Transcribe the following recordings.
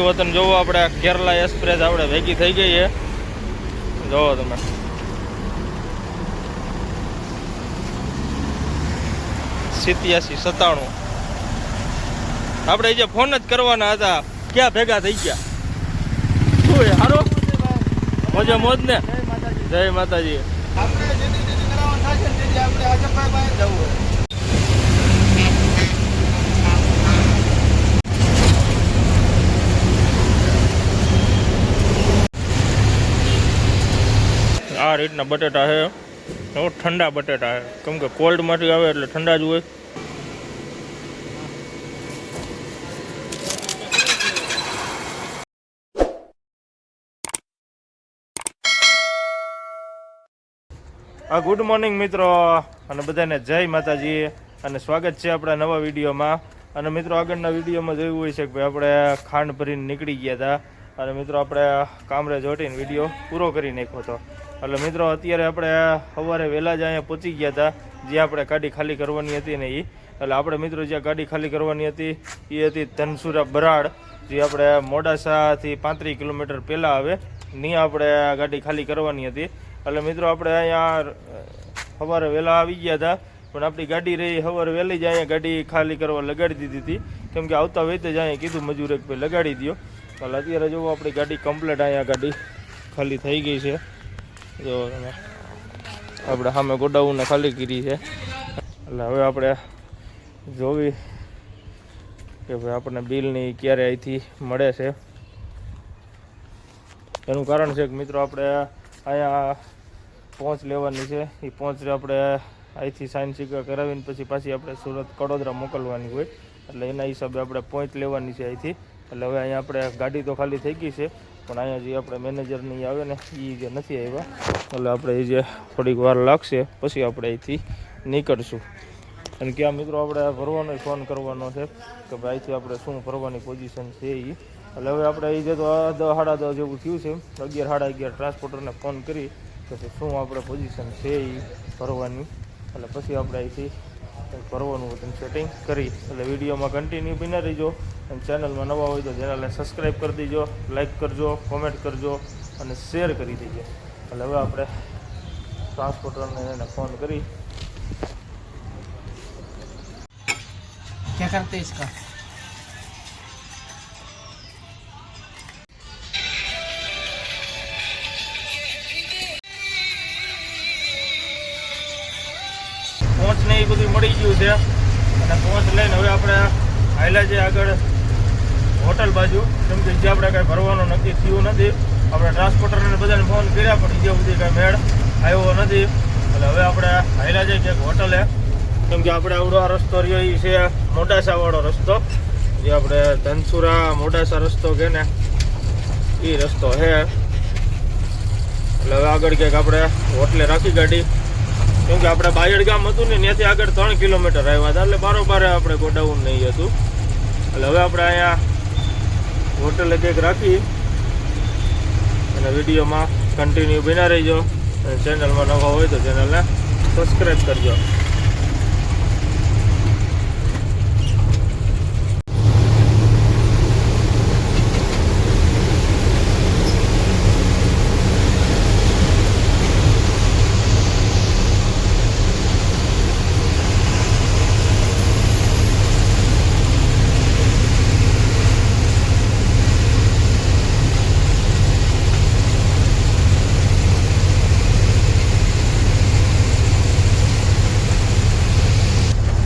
વતન જોવો આપણે. કેરલા એક્સપ્રેસ આપણે ભેગી થઈ ગઈ છે. જોવો તમે. સિત્યાસી, સત્તાણું. આપણે જે ફોન જ કરવાના હતા, ક્યાં ભેગા થઈ ગયા? શું હારો? મજા મોજ ને? જય માતાજી. આપણે જે દી દી કરાવવાનું થશે ને આપણે જવું આ રીતના બટેટા છે. ઠંડા બટેટા છે. કેમ કે કોલ્ડમાંથી આવે એટલે ઠંડા જ હોય. આ ગુડ મોર્નિંગ મિત્રો, અને બધાને જય માતાજી, અને સ્વાગત છે આપણા નવા વિડીયોમાં. અને મિત્રો, આગળના વિડીયોમાં જોયું હોય છે કે ભાઈ આપણે ખાંડ ભરીને નીકળી ગયા હતા. અને મિત્રો, આપણે કામરે જોટીને વીડિયો પૂરો કરી નાખ્યો હતો. એટલે મિત્રો, અત્યારે આપણે સવારે વહેલા જ અહીંયા પહોંચી ગયા હતા જે આપણે ગાડી ખાલી કરવાની હતી ને એ એટલે આપણે મિત્રો, જ્યાં ગાડી ખાલી કરવાની હતી એ હતી ધનસુરા બરાડ, જે આપણે મોડાસાથી પાંત્રીસ કિલોમીટર પહેલાં આવે ત્યાં આપણે ગાડી ખાલી કરવાની હતી. એટલે મિત્રો, આપણે અહીંયા સવારે વહેલા આવી ગયા હતા, પણ આપણી ગાડી રહી સવારે વહેલી જ અહીંયા ગાડી ખાલી કરવા લગાડી દીધી હતી. કેમ કે આવતા વેતે જ અહીંયા કીધું મજૂર એક ભાઈ લગાડી દો એટલે અત્યારે જોવો આપણી ગાડી કમ્પ્લેટ અહીંયા ગાડી ખાલી થઈ ગઈ છે. જો તમે આપણે સામે ગોડાઉનને ખાલી કરી છે. એટલે હવે આપણે જોવી કે ભાઈ આપણને બિલની ક્યારે અહીંથી મળે છે. એનું કારણ છે કે મિત્રો આપણે અહીંયા પહોંચ લેવાની છે. એ પહોંચ આપણે અહીંથી સાઇન સિક્કા કરાવીને પછી પાછી આપણે સુરત કડોદરા મોકલવાની હોય. એટલે એના હિસાબે આપણે પહોંચ લેવાની છે અહીંથી. એટલે હવે અહીંયા આપણે ગાડી તો ખાલી થઈ ગઈ છે. પણ અહીંયા જે આપણે મેનેજરની આવે ને એ જે નથી આવ્યા. એટલે આપણે એ જે થોડીક વાર લાગશે, પછી આપણે અહીંથી નીકળશું. અને ક્યાં મિત્રો આપણે ભરવાનો ફોન કરવાનો છે, કે ભાઈ અહીંથી આપણે શું ભરવાની પોઝિશન છે એ એટલે હવે આપણે એ જે તો દસ સાડા દસ જેવું થયું છે, અગિયાર સાડા અગિયાર ટ્રાન્સપોર્ટરને ફોન કરી, કે શું આપણે પોઝિશન છે એ ભરવાની. એટલે પછી આપણે અહીંથી ભરવાનું હતું સેટિંગ કરી. એટલે વિડીયોમાં કન્ટિન્યુ બિના રહીજો. અને ચેનલમાં નવા હોય તો ચેનલને સબસ્ક્રાઈબ કરી દેજો લાઇક કરજો કોમેન્ટ કરજો અને શેર કરી દેજો. એટલે હવે આપણે ટ્રાન્સપોર્ટરને એને ફોન કરી. ક્યાં કરતા બધું મળી ગયું છે. અને પહોંચ લઈને હવે આપણે આયલા છે આગળ હોટલ બાજુ. કેમ કે જે આપણે કાંઈ ભરવાનું નક્કી થયું નથી. આપણે ટ્રાન્સપોર્ટરને બધાને ફોન કર્યા, પણ જે સુધી કાંઈ મેળ આવ્યો નથી. એટલે હવે આપણે આયલા છે હોટલે. કેમ કે આપણે આવડો આ રસ્તો રહ્યો એ છે મોડાસાવાળો રસ્તો. જે આપણે ધનસુરા મોડાસા રસ્તો કે ને એ રસ્તો છે. એટલે હવે આગળ ક્યાંક આપણે હોટલે રાખી ગાડી કેમ કે આપણે બાયડ ગામ હતું ને, ત્યાંથી આગળ ત્રણ કિલોમીટર આવ્યા હતા. એટલે બારોબાર આપણે ગોડાઉન નહીં હતું. એટલે હવે આપણે અહીંયા હોટલે કંઈક રાખી અને વિડીયોમાં કન્ટિન્યુ બિના રહીજો. અને ચેનલમાં નવા હોય તો ચેનલને સબસ્ક્રાઈબ કરજો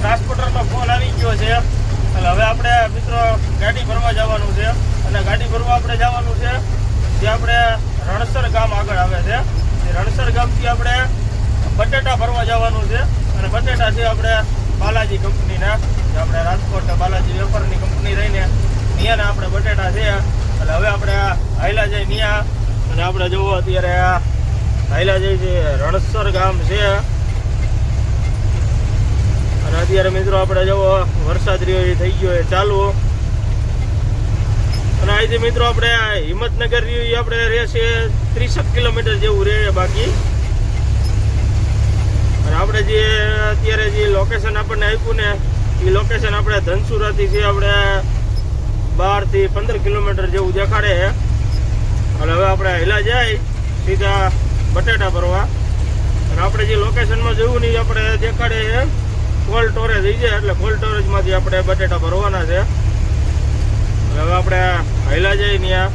ટ્રાન્સપોર્ટરનો ફોન આવી ગયો છે એટલે હવે આપણે મિત્રો ગાડી ભરવા જવાનું છે અને ગાડી ભરવા આપણે જવાનું છે જે આપણે રણસર ગામ આગળ આવે છે એ રણસર ગામથી આપણે બટેટા ભરવા જવાનું છે અને બટેટા છે આપણે બાલાજી કંપનીના જે આપણે રાજકોટ બાલાજી વેપારની કંપની રહીને ત્યાંના આપણે બટેટા છે એટલે હવે આપણે હાઈલા જઈ ત્યાં અને આપણે જોવો અત્યારે આ હાઈલા જઈ છે રણસર ગામ છે. અને અત્યારે મિત્રો આપણે જવો વરસાદ રહ્યો એ થઈ ગયો એ ચાલુ. અને અહીંથી મિત્રો આપણે હિંમતનગર રહ્યું એ આપણે રહેશે ત્રીસેક કિલોમીટર જેવું રહે બાકી. અને આપણે જે અત્યારે જે લોકેશન આપણને આપ્યું ને, એ લોકેશન આપણે ધનસુરાથી છે આપણે બારથી પંદર કિલોમીટર જેવું દેખાડે અને હવે આપણે હેલા જાય, સીધા બટેટા ભરવા. અને આપણે જે લોકેશનમાં જોયું નહીં આપણે દેખાડે છે કોલ્ડ સ્ટોરેજ થઈ જાય એટલે કોલ્ડ સ્ટોરેજમાંથી આપણે બટેટા ભરવાના છે. હવે આપણે હૈલા જઈએ ત્યાં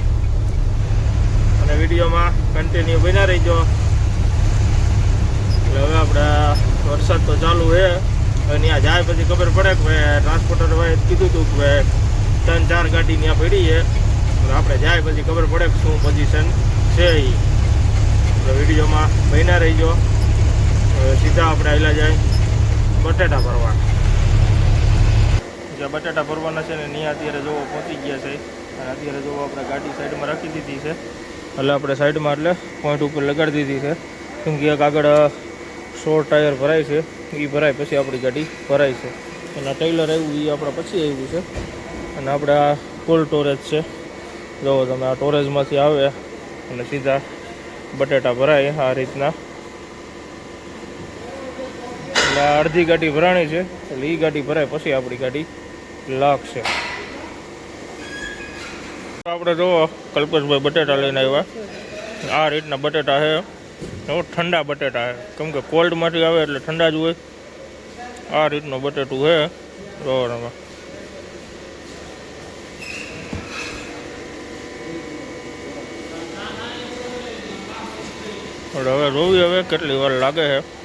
અને વિડીયોમાં કન્ટિન્યુ બન્યા રહીજો. એટલે હવે આપણે વરસાદ તો ચાલુ છે. હવે ત્યાં જાય પછી ખબર પડે કે ભાઈ ટ્રાન્સપોર્ટર ભાઈ કીધું હતું કે ભાઈ ત્રણ ચાર ગાડી ત્યાં પડી છે. આપણે જાય પછી ખબર પડે કે શું પોઝિશન છે એ વિડીયોમાં બન્યા રહીજો. સીધા આપણે આવેલા જાય બટેટા ભરવા જે બટેટા ભરવાના છે ને ત્યાં અત્યારે જોવો પહોંચી ગયા છે. અને અત્યારે જોવો આપણે ગાડી સાઈડમાં રાખી દીધી છે. એટલે આપણે સાઈડમાં એટલે પોઈન્ટ ઉપર લગાડી દીધી છે. કેમ કે એક આગળ સો ટાયર ભરાય છે. એ ભરાય પછી આપણી ગાડી ભરાય છે. અને ટેલર આવ્યું એ આપણા પછી આવ્યું છે. અને આપણે આ ફૂલ ટોરેજ છે. જુઓ તમે, આ ટોરેજમાંથી આવે અને સીધા બટેટા ભરાય આ રીતના. એટલે આ અડધી ગાડી ભરાણી છે. એટલે એ ગાડી ભરાય પછી આપણી ગાડી લાગશે. આપણે જોવો કલ્પેશભાઈ બટેટા લઈને આવ્યા. આ રીતના બટેટા છે. ઠંડા બટેટા છે. કેમ કે કોલ્ડમાંથી આવે એટલે ઠંડા જ હોય. આ રીતનું બટેટું છે. જુઓ હવે જોવી હવે કેટલી વાર લાગે છે.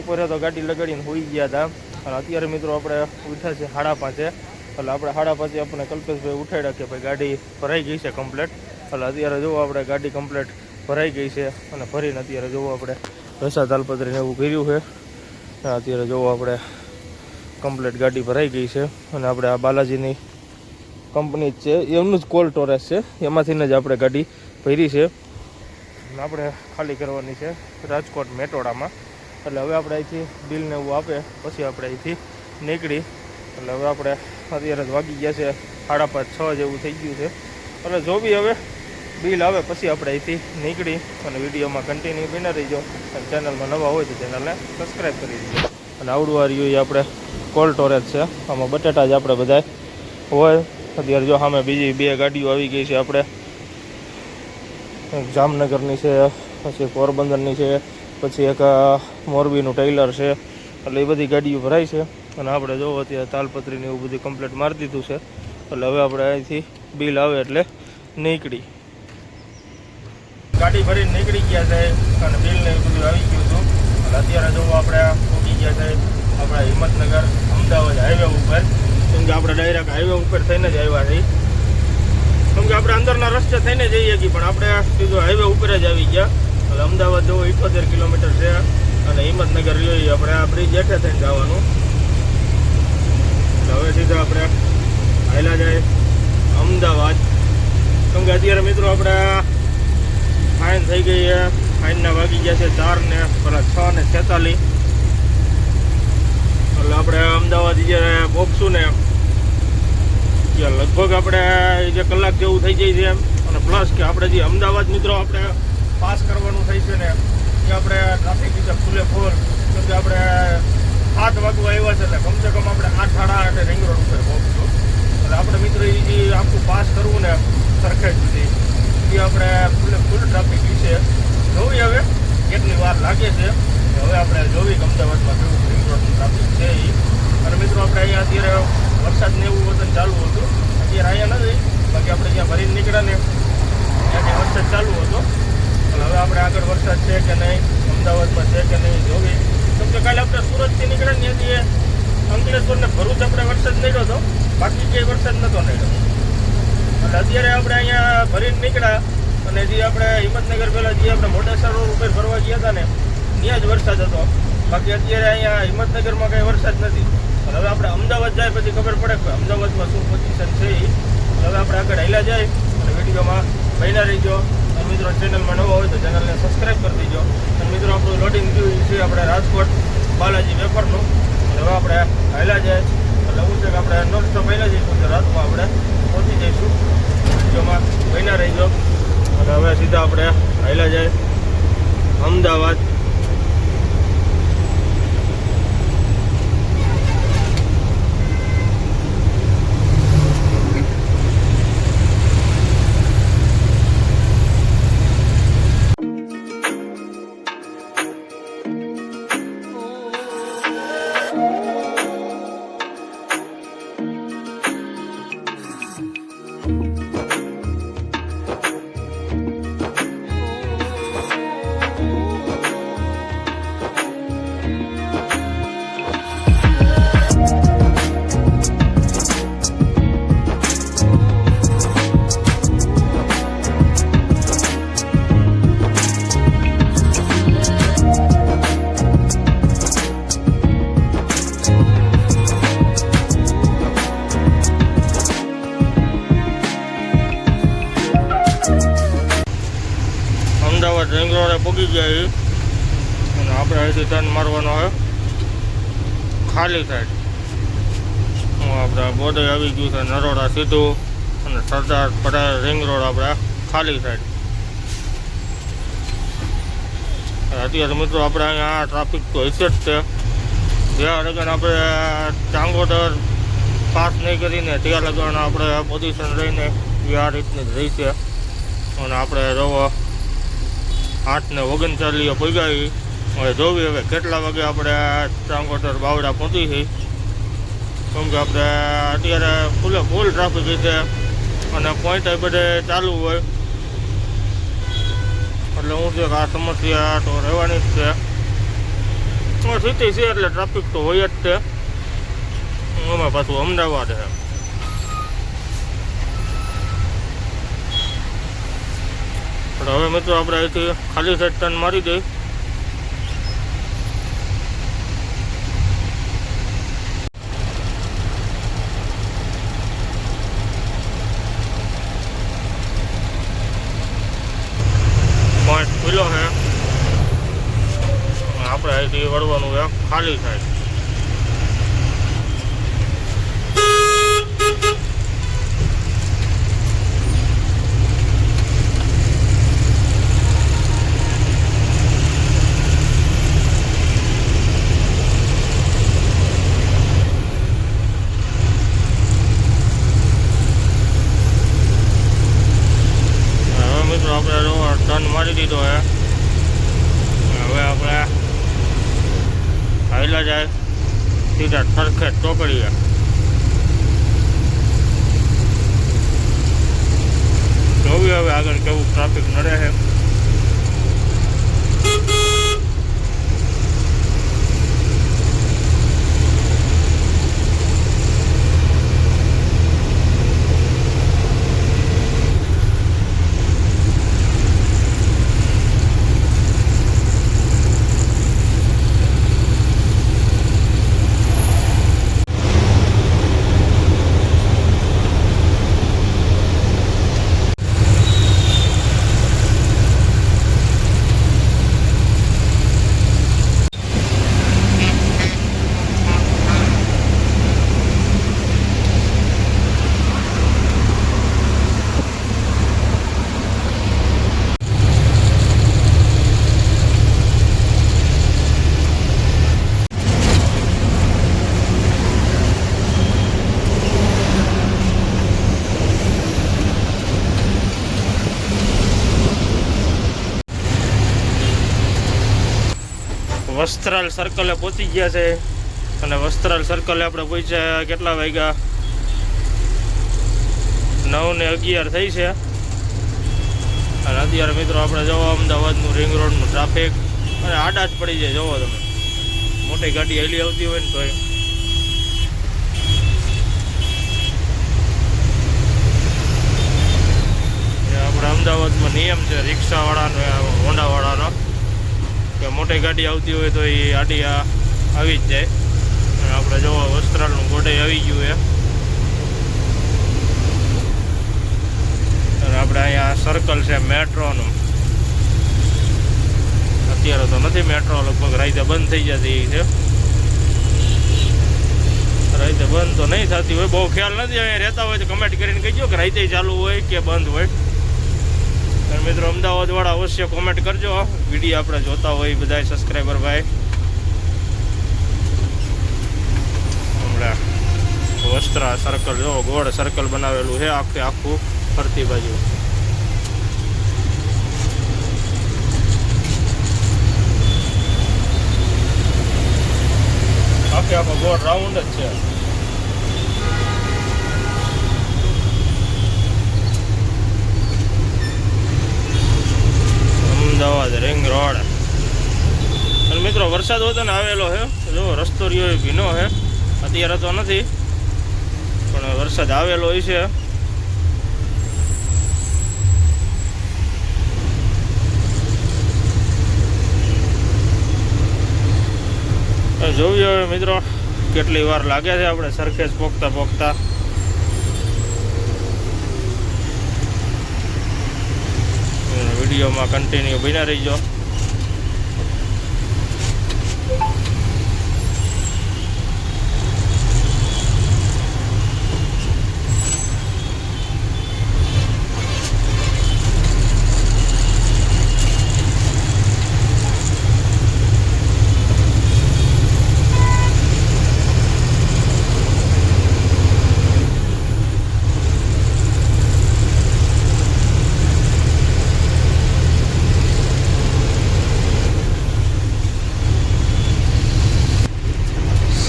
બપોરે તો ગાડી લગાડીને હોઈ ગયા હતા. અને અત્યારે મિત્રો આપણે ઉઠ્યા છે સાડા પાંચે. એટલે આપણે સાડા પાંચે આપણે કલ્પેશભાઈ ઉઠાડ્યા કે ભાઈ ગાડી ભરાઈ ગઈ છે કમ્પ્લેટ એટલે અત્યારે જોવો આપણે ગાડી કમ્પ્લેટ ભરાઈ ગઈ છે. અને ભરીને અત્યારે જોવો આપણે રસા તાલપત્રીને એવું કર્યું છે. અત્યારે જોવો આપણે કમ્પ્લેટ ગાડી ભરાઈ ગઈ છે. અને આપણે આ બાલાજીની કંપની જ છે. એમનું જ કોલ ટોરેસ છે. એમાંથીને જ આપણે ગાડી ભરી છે. આપણે ખાલી કરવાની છે રાજકોટ મેટોડામાં. એટલે હવે આપણે અહીંથી બિલને એવું આપે, પછી આપણે અહીંથી નીકળી. એટલે હવે આપણે અત્યારે જ વાગી ગયા છે સાડા પાંચ, છ જેવું થઈ ગયું છે. એટલે જો બી હવે બિલ આવે, પછી આપણે અહીંથી નીકળી અને વિડીયોમાં કન્ટિન્યુ બિના રહીજો. અને ચેનલમાં નવા હોય તો ચેનલને સબસ્ક્રાઈબ કરી દીજો. અને આવડું આ રહ્યું એ આપણે કોલ્ડ સ્ટોરેજ છે. આમાં બટેટા જ આપણે બધા હોય. અત્યારે જો સામે બીજી બે ગાડીઓ આવી ગઈ છે આપણે. જામનગરની છે, પછી પોરબંદરની છે, પછી એક મોરબીનું ટેલર છે. એટલે એ બધી ગાડીઓ ભરાય છે. અને આપણે જો અત્યારે તાલપત્રીને એવું બધું કમ્પ્લીટ મારી દીધું છે. એટલે હવે આપણે અહીંથી બિલ આવે એટલે નીકળી. ગાડી ભરીને નીકળી ગયા છે અને બિલ ને એવું બધું આવી ગયું હતું. અને અત્યારે જો આપણે પહોંચી ગયા છે આપણા હિંમતનગર, અમદાવાદ હાઈવે ઉપર. કેમ કે આપણે ડાયરેક્ટ હાઈવે ઉપર થઈને જ આવ્યા છીએ. કેમ કે આપણે અંદરના રસ્તે થઈને જઈએ છીએ, પણ આપણે સીધો હાઈવે ઉપર જ આવી ગયા. એટલે અમદાવાદ જવું ઇઠોતેર કિલોમીટર છે. અને હિંમતનગર જોઈએ આપણે આ બ્રિજ હેઠે થઈને જવાનું. હવે સીધા આપણે હાયલા જાય અમદાવાદ. કેમ કે અત્યારે મિત્રો આપણે ફાઇન થઈ ગઈ છે. ફાઇનના વાગી ગયા છે ચાર ને પેલા છ ને છેતાલીસ. એટલે આપણે અમદાવાદ જ્યારે પહોંચશું ને ત્યાં લગભગ આપણે જે કલાક જેવું થઈ જાય છે એમ. અને પ્લસ કે આપણે જે અમદાવાદ મિત્રો આપણે પાસ કરવાનું થાય છે ને એ આપણે ટ્રાફિક રીતે ફૂલે ફૂલ કેમ કે આપણે સાત વાગવા આવ્યા છે એટલે કમસે કમ આપણે આઠ, સાડા આઠે રિંગ રોડ ઉપર પહોંચશું. એટલે આપણે મિત્ર એ જે આખું પાસ કરવું ને સરખેજ સુધી. એ આપણે ફૂલે ફૂલ ટ્રાફિક વિશે જોવી હવે. કેટલી વાર લાગે છે. હવે આપણે જોવી કે અમદાવાદમાં કેવું રિંગ રોડનું ટ્રાફિક છે એ અને મિત્રો, આપણે અહીંયા અત્યારે વરસાદ ને એવું વતન ચાલુ હતું. અત્યારે અહીંયા નથી. બાકી આપણે જ્યાં ભરીને નીકળ્યા ને, ત્યાં વરસાદ ચાલુ હતો પણ હવે આપણે આગળ વરસાદ છે કે નહીં, અમદાવાદમાં છે કે નહીં, જોવી. કેમ કે કાલે આપણે સુરતથી નીકળ્યા ને ત્યાંથી અંકલેશ્વર ને ભરૂચ આપણે વરસાદ નીકળ્યો હતો બાકી ક્યાંય વરસાદ નહોતો નીકળ્યો એટલે અત્યારે આપણે અહીંયા ભરીને નીકળ્યા અને જે આપણે હિંમતનગર પહેલાં જે આપણે મોટેસર રોડ ઉપર ફરવા ગયા હતા ને, ત્યાં જ વરસાદ હતો. બાકી અત્યારે અહીંયા હિંમતનગરમાં કંઈ વરસાદ નથી. અને હવે આપણે અમદાવાદ જાય પછી ખબર પડે કે અમદાવાદમાં શું પોઝિશન છે એ હવે આપણે આગળ હેલા જાય અને વિડીયોમાં બન્યા રહીજો. અને મિત્રો ચેનલમાં નવો હોય તો ચેનલને સબસ્ક્રાઈબ કરી દીજો. અને મિત્રો, આપણું લોડિંગ થયું છે? આપણે રાજકોટ બાલાજી વેફરનું. અને હવે આપણે પહેલાં જાય. એટલે હું છે કે આપણે નોન સ્ટોપ હાલ્યા જઈશું તો રાતમાં આપણે પહોંચી જઈશું. વિડીયોમાં બન્યા રહીજો. અને હવે સીધા આપણે પહેલાં જાય. અમદાવાદ. સીધું અને સરદાર પટેલ રિંગ રોડ આપણે ખાલી સાઈડ અત્યારે મિત્રો આપણે અહીંયા ટ્રાફિક તો હશે જ છે. જ્યાં લગન આપણે ચાંગોદર પાસ નહીં કરીને ત્યાં લગન આપણે પોઝિશન રહીને આ રીતની જ રહી છે. અને આપણે રવો આઠ ને ઓગણચાલીએ પગાવી હવે જોવી હવે કેટલા વાગે આપણે ચાંગોદર બાવડા પહોંચી છે કેમ આપણે અત્યારે ફૂલે ફૂલ ટ્રાફિક છે અને પોઈન્ટ બધે ચાલુ હોય. એટલે હું છે આ સમસ્યા તો રહેવાની જ છે. સિટી છે એટલે ટ્રાફિક તો હોય જ છે. અમે પાછું અમદાવાદ છે. પણ હવે મિત્રો આપણે અહીંથી ખાલી સાઈડ મારી દઈ પોઈન્ટ ખુલ્લો છે. આપણે અહીંથી વળવાનું એમ ખાલી સાઈડ હવે મિત્રો આપણે જો ટર્ન મારી દીધો હે હવે આપણે હાઈલા જાય સીધા સરખે ચોકડીએ જોવી હવે આગળ કેવું ટ્રાફિક નડે છે. વસ્ત્રાલ સર્કલે પહોંચી ગયા છે. અને વસ્ત્રાલ સર્કલે આપણે પહોંચ્યા કેટલા વાગ્યા? નવ ને અગિયાર થઈ છે. અને અત્યારે મિત્રો આપણે જવા અમદાવાદનું રિંગ રોડનું ટ્રાફિક અને આડા જ પડી જાય જવો તમે. મોટી ગાડી હેલી આવતી હોય ને તોય. મોટી ગાડી આવતી હોય તો એ આડી આવી જ જાય. અને આપણે જોવા વસ્ત્રાલનું ગોડે આવી ગયું એ આપણે અહીંયા સર્કલ છે મેટ્રોનું. અત્યારે તો નથી મેટ્રો, લગભગ રાતે બંધ થઈ જતી છે. રાતે બંધ તો નહીં થતી હોય, બહુ ખ્યાલ નથી, અહીંયા રહેતા હોય તો કમેન્ટ કરીને કહેજો કે રાતે ચાલુ હોય કે બંધ હોય. અને મિત્રો અમદાવાદ વાળા અવશ્ય કોમેન્ટ કરજો. વીડિયો આપણે જોતા હોય બધા સબસ્ક્રાઈબર ભાઈ. હમણાં વસ્ત્રા સર્કલ જો, ગોળ સર્કલ બનાવેલું છે, આખે આખું ફરતી બાજુ. આખે આખો ગોળ રાઉન્ડ જ છે. Ahmedabad, ring road. અને મિત્રો, વરસાદ હોતો ને આવેલો છે જો રસ્તો રહ્યો એ ભીનો છે અત્યારે તો નથી, પણ વરસાદ આવેલો હોય છે. જોયું હવે મિત્રો, કેટલી વાર લાગે છે આપણે સરખેજ પોખતા પોખતા વિડીયોમાં કન્ટિન્યુ બન્યા રહીજો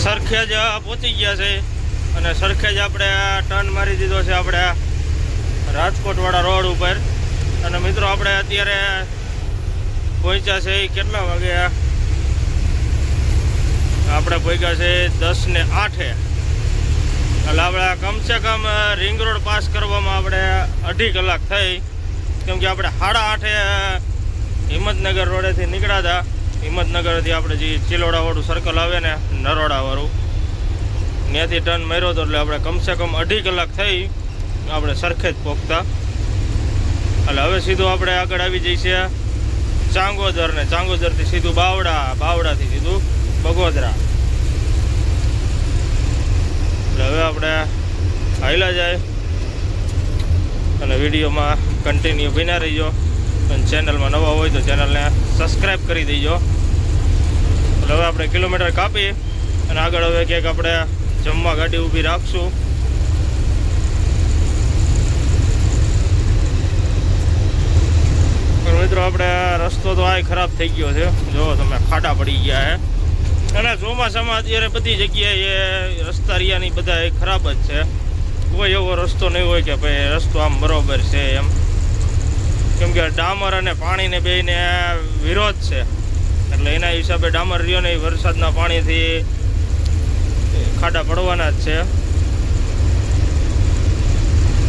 સરખેજ પહોંચી ગયા છે અને સરખેજ આપણે ટર્ન મારી દીધો છે આપણે રાજકોટવાળા રોડ ઉપર. અને મિત્રો આપણે અત્યારે પહોંચ્યા છે એ કેટલા વાગે આપણે પહોંચ્યા છે દસ ને આઠે. એટલે આપણે કમસે કમ રિંગ રોડ પાસ કરવામાં આપણે અઢી કલાક થઈ. કેમ કે આપણે સાડા આઠે હિંમતનગર રોડેથી નીકળ્યા હતા. હિંમતનગરથી આપણે જે ચિલોડાવાળું સર્કલ આવે ને નરોડાવાળું. ત્યાંથી ટર્ન માર્યો હતો એટલે આપણે કમસે કમ અઢી કલાક થઈ આપણે સરખેજ પહોંચતા એટલે હવે સીધું આપણે આગળ આવી છીએ ચાંગોદર ને ચાંગોદરથી સીધું બાવડા, બાવડાથી સીધું બગોદરા. એટલે હવે આપણે હાઈલા જાય. અને વિડીયોમાં કન્ટિન્યુ બન્યા રહીજો. અને ચેનલમાં નવા હોય તો ચેનલને સબસ્ક્રાઈબ કરી દેજો. એટલે હવે આપણે કિલોમીટર કાપી અને આગળ હવે ક્યાંક આપણે જમવા ગાડી ઊભી રાખશું. મિત્રો, આપણે રસ્તો તો આ ખરાબ થઈ ગયો છે. જો તમે ખાડા પડી ગયા છે અને ચોમાસામાં અત્યારે બધી જગ્યાએ રસ્તા રિયાની બધા એ ખરાબ જ છે. કોઈ એવો રસ્તો નહીં હોય કે ભાઈ રસ્તો આમ બરોબર છે એમ. કેમ કે ડામર અને પાણીને બેને વિરોધ છે. એટલે એના હિસાબે ડામર રહ્યો ને વરસાદના પાણીથી ખાડા પડવાના જ છે.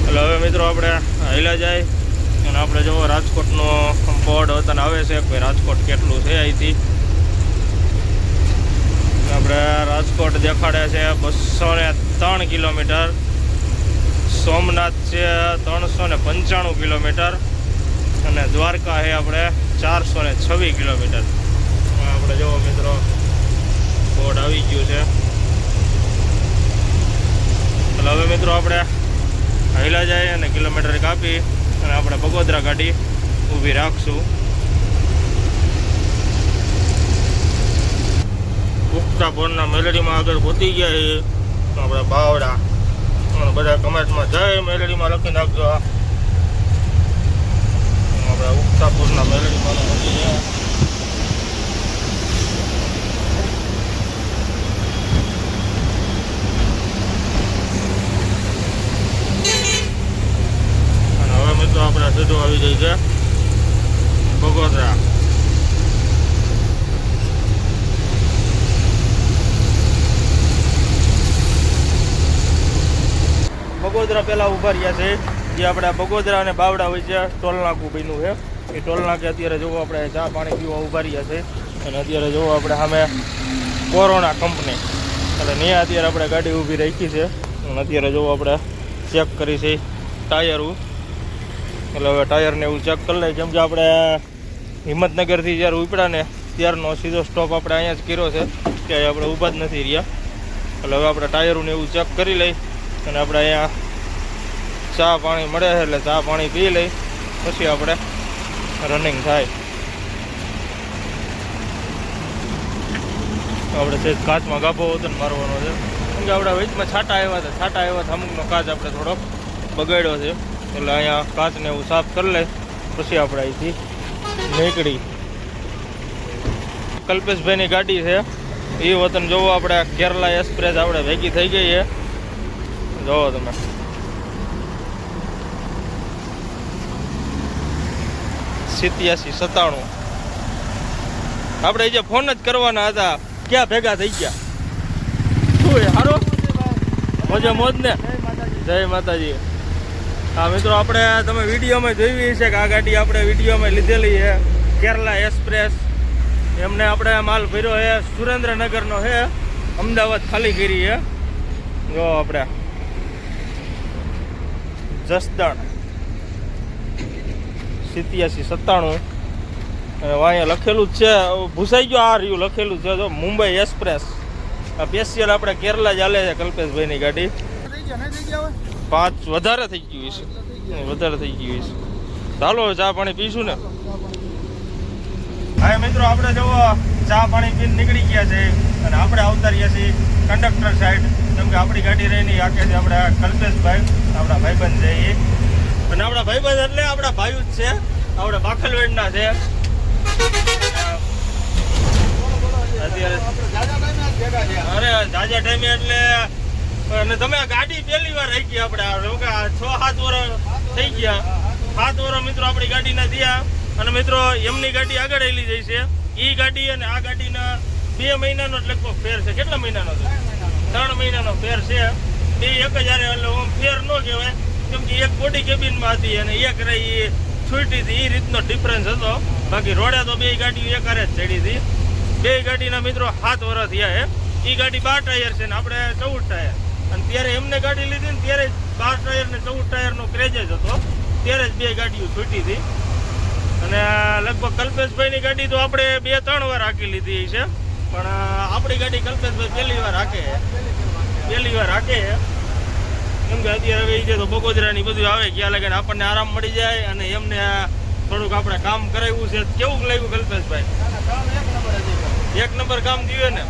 એટલે હવે મિત્રો આપણે હાઈલા જાય. અને આપણે જુઓ રાજકોટનો બોર્ડ વતન આવે છે ભાઈ રાજકોટ કેટલું છે અહીંથી. આપણે રાજકોટ દેખાડે છે બસો ને ત્રણ કિલોમીટર. સોમનાથ છે ત્રણસો ને પંચાણું કિલોમીટર. અને દ્વારકા છે આપણે ચારસો ને છવ્વીસ કિલોમીટર. આપણે જુઓ મિત્રો બોર્ડ આવી ગયું છે. એટલે હવે મિત્રો આપણે હાઈલા જાય અને કિલોમીટર કાપી અને આપણે બગોદરા ગાડી ઊભી રાખશું. ઉગતા પોરના મેલેડીમાં આગળ પહોંચી ગયા એ. આપણા બાવડા. અને બધા કમેન્ટમાં જય મેલેડીમાં લખી નાખજો આપણે ઉગતાપુરના મેલેડીમાં પહોંચી ગયા અને હવે મિત્રો આપણે સીધું આવી જાય છે. બગોદરા બગોદરા પેલા ઊભા રહ્યા છે. જે આપણે બગોદરા અને બાવડા હોય છે, ટોલનાકું બન્યું છે. એ ટોલનાકે અત્યારે જોવો આપણે ચા પાણી પીવા ઊભા રહ્યા છે. અને અત્યારે જોવો આપણે સામે કોરોના કંપની. એટલે ત્યાં અત્યારે આપણે ગાડી ઊભી રાખી છે. અને અત્યારે જોવો આપણે ચેક કરી છે. ટાયરું એટલે હવે ટાયરને એવું ચેક કરી લઈએ. કેમ કે આપણે હિંમતનગરથી જ્યારે ઉપડ્યા ને ત્યારનો સીધો સ્ટોપ આપણે અહીંયા જ કર્યો છે. કે આપણે ઊભા જ નથી રહ્યા. એટલે હવે આપણે ટાયરોને એવું ચેક કરી લઈ અને આપણે અહીંયા ચા પાણી મળે છે એટલે ચા પાણી પી લઈ પછી આપણે રનિંગ થાય. આપણે છે કાચમાં ગાભો હતો ને મારવાનો છે. કેમ કે આપણે વચમાં છાટા આવ્યા હતા. છાટા આવ્યા હતા, અમુકનો કાચ આપણે થોડોક બગાડ્યો છે. એટલે અહીંયા કાચને એવું સાફ કરી લે પછી આપણે અહીંથી નીકળી. કલ્પેશભાઈની ગાડી છે. એ વતન જોવો આપણે કેરલા એક્સપ્રેસ આપણે ભેગી થઈ ગઈ છે. જોવો તમે. સિત્યાસી સત્તાણું. આપણે જે ફોન જ કરવાના હતા ક્યાં ભેગા થઈ ગયા? શું હારો? મોજે મોજ ને? જય માતાજી. હા મિત્રો આપણે તમે વિડીયોમાં જોઈ છે કે આ ગાડી આપણે વિડીયોમાં લીધેલી છે. કેરલા એક્સપ્રેસ. એમને આપણે માલ ભર્યો છે. સુરેન્દ્રનગરનો છે. અમદાવાદ ખાલી કરી છે. જો આપણે. જસદણ. સિત્યાસી સત્તાણું. અહીંયા લખેલું જ છે. ભૂસાઈ ગયો આ રહ્યું લખેલું છે. જો મુંબઈ એક્સપ્રેસ. આ સ્પેશિયલ આપણે કેરલા હાલે છે કલ્પેશભાઈની ગાડી. પાંચ વધારે થઈ ગયું છે વધારે થઈ ગયું છે ચાલો ચા પાણી પીશું ને. હા મિત્રો આપણે જુઓ ચા પાણી પીને નીકળી ગયા છે અને આપણે આવતા રહ્યા છીએ કંડક્ટર સાઈડ કેમ કે આપણી ગાડી રહીને આખે છે આપણે કલ્પેશભાઈ આપણા ભાઈબંધ છે એ. અને આપણા ભાઈબંધ એટલે આપણા ભાઈઓ જ છે. આપણે બાખલવેડના છે. અત્યારે અરે જાજા ટાઈમે એટલે અને તમે આ ગાડી પહેલી વાર રાખી આપણે. છ, સાત વર્ષ થઈ ગયા. સાત વર્ષ મિત્રો આપણી ગાડીના થયા. અને મિત્રો, એમની ગાડી આગળ આવેલી જાય છે. એ ગાડી અને આ ગાડીના બે મહિનાનો લગભગ ફેર છે. કેટલા મહિનાનો છે? ત્રણ મહિનાનો ફેર છે. બે એક જ એટલે ફેર ન કહેવાય. કેમ કે એક બોડી કેબિનમાં હતી અને એક રહી છૂટી હતી. એ રીતનો ડિફરન્સ હતો. બાકી રોડે તો બે ગાડીઓ એક હારે જ ચડી હતી. બે ગાડીના મિત્રો સાત વર્ષ થયા છે. એ ગાડી બાર ટાયર છે ને આપણે ચૌદ ટાયર અને ત્યારે એમને ગાડી લીધી ને ત્યારે બાર ટાયર ને ચૌદ ટાયરનો ક્રેજ જ હતો. ત્યારે જ બે ગાડીઓ છૂટી હતી. અને લગભગ કલ્પેશભાઈની ગાડી તો આપણે બે ત્રણ વાર હાકી લીધી છે. પણ આપણી ગાડી કલ્પેશભાઈ પહેલી વાર હાકે પહેલી વાર હાકે એમ કેમ કે અત્યારે હવે જે તો બગોદરાની બધું આવે ક્યાં લાગે આપણને આરામ મળી જાય અને એમને થોડુંક આપણે કામ કરાવ્યું છે. કેવું લાગ્યું કલ્પેશભાઈ? એક નંબર કામ થયું ને?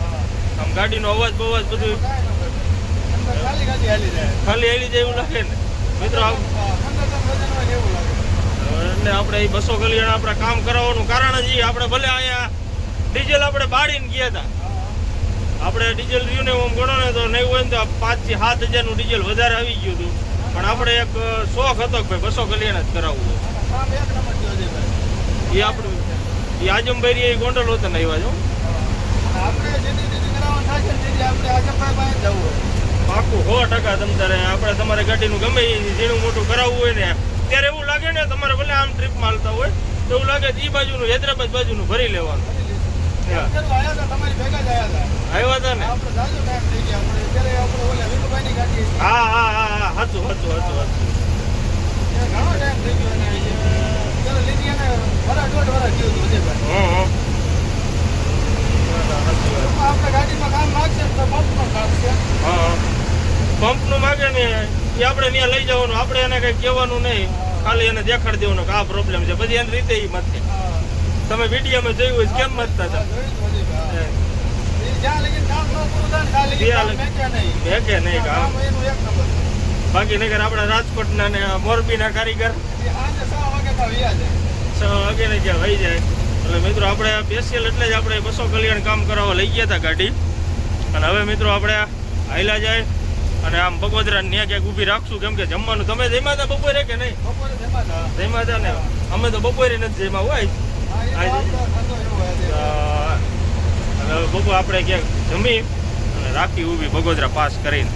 આમ ગાડીનો અવાજ બવાજ બધું ખાલી હેલી જાય એવું લાગે ને. મિત્રો એટલે આપણે એ બસો કલ્યાણ આપણે કામ કરાવવાનું કારણ જ આપણે ભલે અહીંયા ડીઝલ આપણે બાળીને ગયા હતા. આપણે ડીઝલ રહ્યું ને આમ ગણો ને તો નહીં હોય ને તો પાંચથી સાત હજારનું ડીઝલ વધારે આવી ગયું હતું. પણ આપણે એક શોખ હતો કે ભાઈ બસો કલિયાણ જ કરાવવું એ આપણું એ આજમભાઈ એ ગોંડલ હોતા ને આવ્યા છો આપણે જેની કરાવવાનું થાય છે આપણે આજમભાઈ પાસે જવું પાકું સો ટકા તમ તારે. આપણે તમારે ગાડીનું ગમે એ ઝીણું મોટું કરાવવું હોય ને ત્યારે એવું લાગે ને તમારે ભલે આમ ટ્રીપમાં માલતા હોય તો એવું લાગે એ બાજુનું હૈદરાબાદ બાજુનું ભરી લેવાનું. આવ્યા હતા ને. હા હા હા હા સાચું સાચું સાચી વાત. આપણે ગાડીમાં કામ લાગશે તો હા. પંપનું માગે ને એ આપણે ત્યાં લઈ જવાનું. આપણે એને કંઈ કહેવાનું નહીં. ખાલી એને દેખાડી દેવાનું કે આ પ્રોબ્લેમ છે. પછી એની રીતે એ મત તમે વિડીયોમાં જોયું હોય કેમ મતતા હતા. બાકી નગર આપણા રાજકોટના ને મોરબીના કારીગર છ વાગે ને જ્યાં વહી જાય. એટલે મિત્રો આપણે સ્પેશિયલ એટલે જ આપણે બસો કલ્યાણ કામ કરાવવા લઈ ગયા હતા ગાડી. અને હવે મિત્રો આપણે હાઈલા જાય. અને આમ બગોદરા ત્યાં ક્યાંક ઊભી રાખશું કેમ કે જમવાનું તમે જમ્યા હતા બપોરે કે નહીં? બપોરે. જમ્યા હતા ને અમે તો બપોરે નથી જમ્યા હોય હવે બપોર આપણે ક્યાંક જમી અને રાખી ઊભી બગોદરા પાસ કરીને.